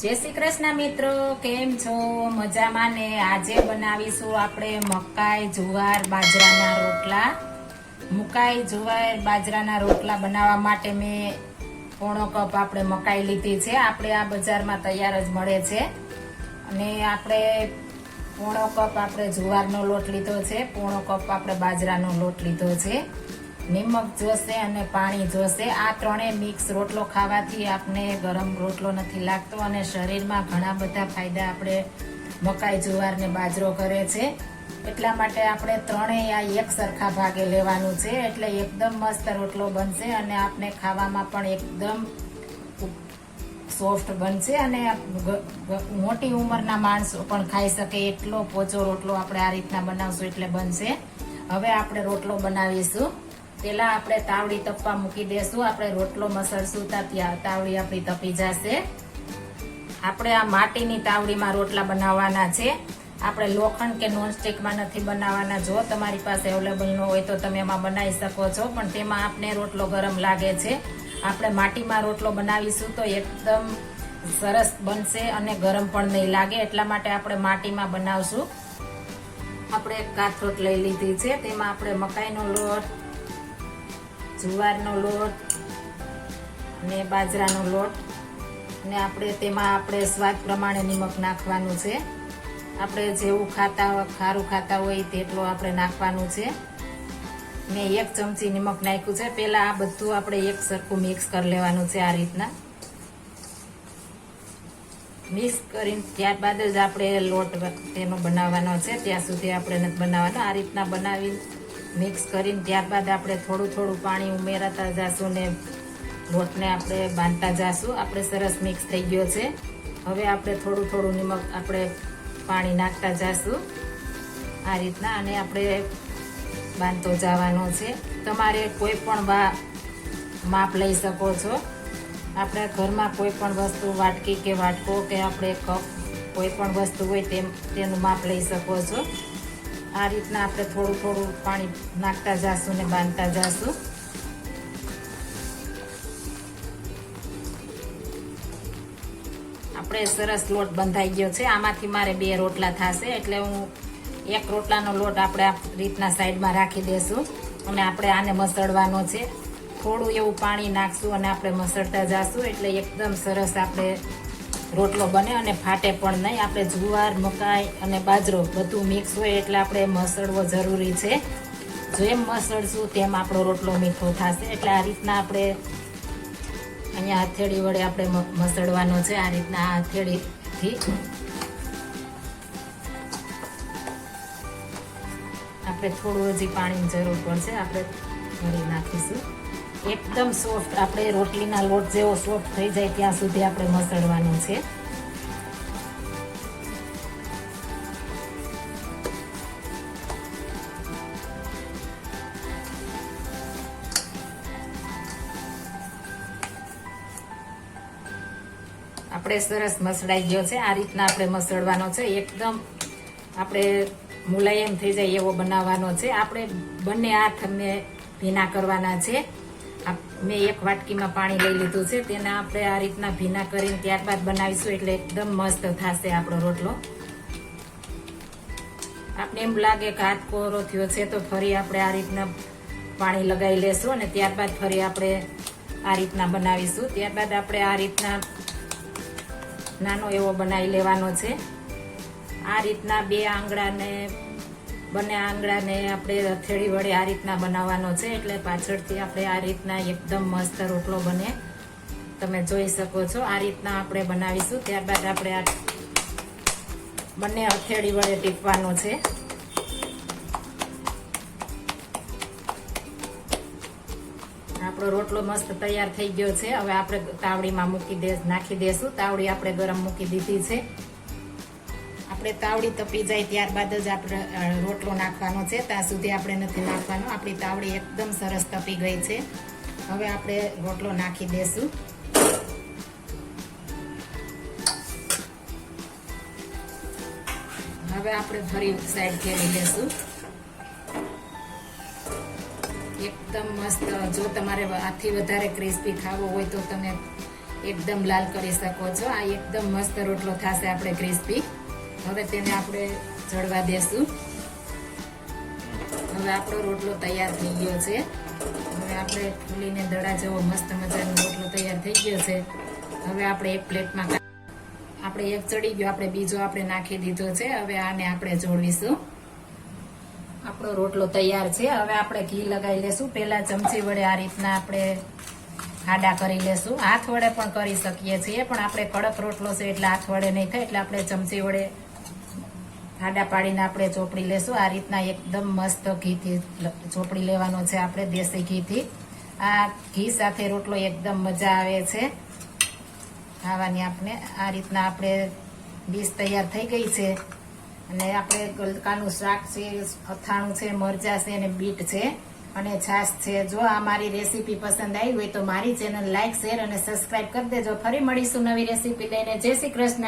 જય શ્રી કૃષ્ણ મિત્રો, કેમ છો? મજામાં ને? આજે બનાવીશું આપણે મકાઈ જુવાર બાજરાના રોટલા. મકાઈ જુવાર બાજરાના રોટલા બનાવવા માટે મેં પોણો કપ આપણે મકાઈ લીધી છે. આપણે આ બજારમાં તૈયાર જ મળે છે. અને આપણે પોણો કપ આપણે જુવારનો લોટ લીધો છે. પોણો કપ આપણે બાજરાનો લોટ લીધો છે. નિમક જોશે અને પાણી જોશે. આ ત્રણેય મિક્સ રોટલો ખાવાથી આપણે ગરમ રોટલો નથી લાગતો અને શરીરમાં ઘણા બધા ફાયદા આપણે મકાઈ જુવારને બાજરો કરે છે. એટલા માટે આપણે ત્રણેય આ એક સરખા ભાગે લેવાનું છે. એટલે એકદમ મસ્ત રોટલો બનશે અને આપણે ખાવામાં પણ એકદમ સોફ્ટ બનશે અને મોટી ઉંમરના માણસો પણ ખાઈ શકે એટલો પોચો રોટલો આપણે આ રીતના બનાવશું એટલે બનશે. હવે આપણે રોટલો બનાવીશું. પેલા આપણે તાવડી તપવા મૂકી દેશું. આપણે રોટલો મસળશું ત્યાં તાવડી આપણી તપી જશે. આપણે આ માટીની તાવડીમાં રોટલા બનાવવાના છે. આપણે લોખંડ કે નોનસ્ટિકમાં નથી બનાવવાના. જો તમારી પાસે અવેલેબલ ન હોય તો તમે એમાં બનાવી શકો છો, પણ તેમાં આપણે રોટલો ગરમ લાગે છે. આપણે માટીમાં રોટલો બનાવીશું તો એકદમ સરસ બનશે અને ગરમ પણ નહીં લાગે. એટલા માટે આપણે માટીમાં બનાવશું. આપણે એક કાથરોટ લઈ લીધી છે. તેમાં આપણે મકાઈનો લોટ જુવારનો લોટ ને બાજરાનો લોટ ને આપણે તેમાં આપણે સ્વાદ પ્રમાણે નિમક નાખવાનું છે. આપણે જેવું ખાતા ખારું ખાતા હોય તેટલું આપણે નાખવાનું છે. મેં એક ચમચી નિમક નાખ્યું છે. પહેલાં આ બધું આપણે એક સરખું મિક્સ કરી લેવાનું છે આ રીતના. મિક્સ કરીને ત્યારબાદ જ આપણે લોટ તેનો બનાવવાનો છે. ત્યાં સુધી આપણે નથી બનાવવાનો. આ રીતના બનાવી મિક્સ કરીને ત્યારબાદ આપણે થોડું થોડું પાણી ઉમેરાતા જાશું ને લોટને આપણે બાંધતા જાશું. આપણે સરસ મિક્સ થઈ ગયો છે. હવે આપણે થોડું થોડું નિમક આપણે પાણી નાખતા જાશું. આ રીતના અને આપણે બાંધતો જવાનો છે. તમારે કોઈ પણ માપ લઈ શકો છો. આપણે ઘરમાં કોઈ પણ વસ્તુ વાટકી કે વાટકો કે આપણે કપ કોઈ પણ વસ્તુ હોય તેમ તેનું માપ લઈ શકો છો. આ રીતના આપણે થોડું થોડું પાણી નાખતા જાશું ને બાંધતા જાશું. આપણે સરસ લોટ બંધાઈ ગયો છે. આમાંથી મારે બે રોટલા થશે એટલે હું એક રોટલાનો લોટ આપણે આ રીતના સાઈડમાં રાખી દેશું અને આપણે આને મસળવાનો છે. થોડું એવું પાણી નાખશું અને આપણે મસળતા જાશું એટલે એકદમ સરસ આપણે રોટલો બને અને ફાટે પણ નહીં. આપણે જુવાર, મકાઈ અને બાજરો બધું મિક્સ હોય એટલે આપણે મસળવો જરૂરી છે. જેમ મસળશું તેમ આપણો રોટલો મીઠો થશે. એટલે આ રીતના આપણે અહીંયા હથેળી વડે આપણે મસળવાનો છે. આ રીતના આ હથેળીથી આપણે થોડું હજી પાણીની જરૂર પડશે. આપણે ભરી નાખીશું. એકદમ સોફ્ટ આપણે રોટલીના લોટ જેવો સોફ્ટ થઈ જાય ત્યાં સુધી આપણે મસળવાનું છે. આપણે સરસ મસળાઈ ગયો છે. આ રીતના આપણે મસળવાનો છે. એકદમ આપણે મુલાયમ થઈ જાય એવો બનાવવાનો છે. આપણે બંને હાથ મેં ભીના કરવાના છે. મેં એક વાટકીમાં પાણી લઈ લીધું છે. તેને આપણે આ રીતના ભીના કરીને ત્યારબાદ બનાવીશું એટલે એકદમ મસ્ત થશે આપણો રોટલો. આપણે એમ લાગે કે હાથ કોરો થયો છે તો ફરી આપણે આ રીતના પાણી લગાવી લેશું અને ત્યારબાદ ફરી આપણે આ રીતના બનાવીશું. ત્યારબાદ આપણે આ રીતના નાનો એવો બનાવી લેવાનો છે. આ રીતના બે આંગળાને બંને આંગળાને આપણે હથેળી વડે આ રીતના બનાવવાનો છે, એટલે પાછળથી આપણે આ રીતના એકદમ મસ્ત રોટલો બને. તમે જોઈ શકો છો, આ રીતના આપણે બનાવીશું. ત્યારબાદ આપણે આ બંને હથેળી વડે ટીપવાનો છે. આપણો રોટલો મસ્ત તૈયાર થઈ ગયો છે. હવે આપણે તાવડીમાં મૂકી દે, નાખી દેશું. તાવડી આપણે ગરમ મૂકી દીધી છે. આપણે તાવડી તપી જાય ત્યારબાદ જ આપણે રોટલો નાખવાનો છે. ત્યાં સુધી આપણે નથી નાખવાનો. આપણી તાવડી એકદમ સરસ તપી ગઈ છે. હવે આપણે રોટલો નાખી દેશું. હવે આપણે ફરી સાઈડ ફેરવી લેશું. એકદમ મસ્ત, જો તમારે આથી વધારે ક્રિસ્પી ખાવો હોય તો તમે એકદમ લાલ કરી શકો છો. આ એકદમ મસ્ત રોટલો થશે આપણે ક્રિસ્પી. હવે તેને આપણે ચડવા દેશું. હવે આપણો રોટલો તૈયાર થઈ ગયો છે. હવે આપણે ફૂલીને દડા જેવો મસ્ત મજાનો રોટલો તૈયાર થઈ ગયો છે. હવે આપણે એક પ્લેટમાં આપણે એક ચડી ગયો, આપણે બીજો આપણે નાખી દીધો છે. હવે આને આપણે જોડીશું. આપણો રોટલો તૈયાર છે. હવે આપણે ઘી લગાવી લેશું. પહેલા ચમચી વડે આ રીતના આપણે આડા કરી લેશું. હાથ વડે પણ કરી શકીએ છીએ, પણ આપણે કડક રોટલો છે એટલે હાથ વડે નહીં થાય, એટલે આપણે ચમચી વડે આડા પાડીને આપણે ચોપડી લેશું. આ રીતના એકદમ મસ્ત ઘીથી ચોપડી લેવાનો છે આપણે દેશી ઘીથી. આ ઘી સાથે રોટલો એકદમ મજા આવે છે. ખાવાની આપણે, આ રીતના આપણે ડીશ તૈયાર થઈ ગઈ છે. અને આપણે ગલકાનું શાક છે, અથાણું છે, મરચા છે અને બીટ છે અને છાશ છે. જો આ મારી રેસીપી પસંદ આવી હોય તો મારી ચેનલ લાઇક શેર અને સબસ્ક્રાઇબ કરી દેજો. ફરી મળીશું નવી રેસીપી લઈને. જય શ્રી કૃષ્ણ.